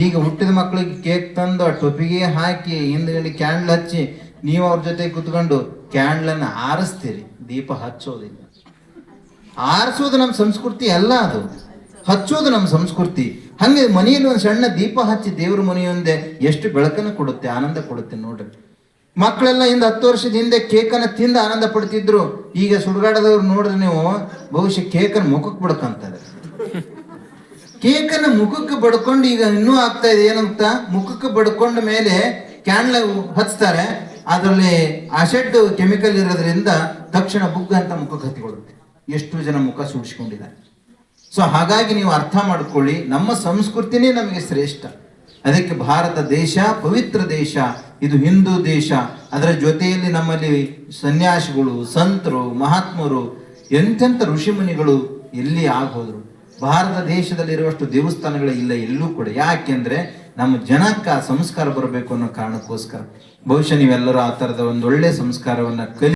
ಈಗ ಹುಟ್ಟಿದ ಮಕ್ಕಳಿಗೆ ಕೇಕ್ ತಂದು ಟೊಪಿಗೆ ಹಾಕಿ, ಹಿಂದ್ಗಡೆ ಕ್ಯಾಂಡ್ಲ್ ಹಚ್ಚಿ, ನೀವು ಅವ್ರ ಜೊತೆ ಕುತ್ಕೊಂಡು ಕ್ಯಾಂಡ್ಲನ್ನು ಆರಿಸ್ತೀರಿ. ದೀಪ ಹಚ್ಚೋದಿಲ್ಲ. ಆರಿಸೋದು ನಮ್ಮ ಸಂಸ್ಕೃತಿ ಅಲ್ಲ ಅದು. ಹಚ್ಚೋದು ನಮ್ಮ ಸಂಸ್ಕೃತಿ. ಹಂಗೆ ಮನೆಯಲ್ಲಿ ಒಂದು ಸಣ್ಣ ದೀಪ ಹಚ್ಚಿ ದೇವ್ರ ಮನೆಯೊಂದೆ ಎಷ್ಟು ಬೆಳಕನ್ನು ಕೊಡುತ್ತೆ, ಆನಂದ ಕೊಡುತ್ತೆ ನೋಡ್ರಿ. ಮಕ್ಕಳೆಲ್ಲ ಹಿಂದೆ ಹತ್ತು ವರ್ಷದ ಹಿಂದೆ ಕೇಕನ್ನು ತಿಂದು ಆನಂದ ಪಡ್ತಿದ್ರು. ಈಗ ಸುಡುಗಾಡದವ್ರು ನೋಡಿದ್ರೆ ನೀವು, ಬಹುಶಃ ಕೇಕನ್ನು ಮುಖಕ್ಕೆ ಬಿಡ್ಕಂತಾರೆ. ಕೇಕನ್ನು ಮುಖಕ್ಕೆ ಬಡ್ಕೊಂಡು ಈಗ ಇನ್ನೂ ಆಗ್ತಾ ಇದೆ, ಏನಂತ? ಮುಖಕ್ಕೆ ಬಡ್ಕೊಂಡ ಮೇಲೆ ಕ್ಯಾನ್ಲ ಹಚ್ತಾರೆ. ಅದರಲ್ಲಿ ಅಶೆಡ್ ಕೆಮಿಕಲ್ ಇರೋದ್ರಿಂದ ತಕ್ಷಣ ಬುಗ್ಗ ಅಂತ ಮುಖಕ್ಕೆ ಹತ್ತಿಕೊಳ್ಳುತ್ತೆ ಎಷ್ಟು ಜನ ಮುಖ ಸುಡಿಸ್ಕೊಂಡಿದ್ದಾರೆ. ಸೊ ಹಾಗಾಗಿ ನೀವು ಅರ್ಥ ಮಾಡ್ಕೊಳ್ಳಿ, ನಮ್ಮ ಸಂಸ್ಕೃತಿನೇ ನಮಗೆ ಶ್ರೇಷ್ಠ. ಅದಕ್ಕೆ ಭಾರತ ದೇಶ, ಪವಿತ್ರ ದೇಶ, ಇದು ಹಿಂದೂ ದೇಶ. ಅದರ ಜೊತೆಯಲ್ಲಿ ನಮ್ಮಲ್ಲಿ ಸನ್ಯಾಸಿಗಳು, ಸಂತರು, ಮಹಾತ್ಮರು, ಎಂತೆಂಥ ಋಷಿಮುನಿಗಳು ಎಲ್ಲಿ ಆಗೋದ್ರು ಭಾರತ ದೇಶದಲ್ಲಿರುವಷ್ಟು ದೇವಸ್ಥಾನಗಳು ಇಲ್ಲ ಎಲ್ಲೂ ಕೂಡ. ಯಾಕೆಂದ್ರೆ ನಮ್ಮ ಜನಕ್ಕೆ ಸಂಸ್ಕಾರ ಬರಬೇಕು ಅನ್ನೋ ಕಾರಣಕ್ಕೋಸ್ಕರ. ಬಹುಶಃ ನೀವೆಲ್ಲರೂ ಆ ಥರದ ಒಂದು ಒಳ್ಳೆ ಸಂಸ್ಕಾರವನ್ನ ಕಲಿ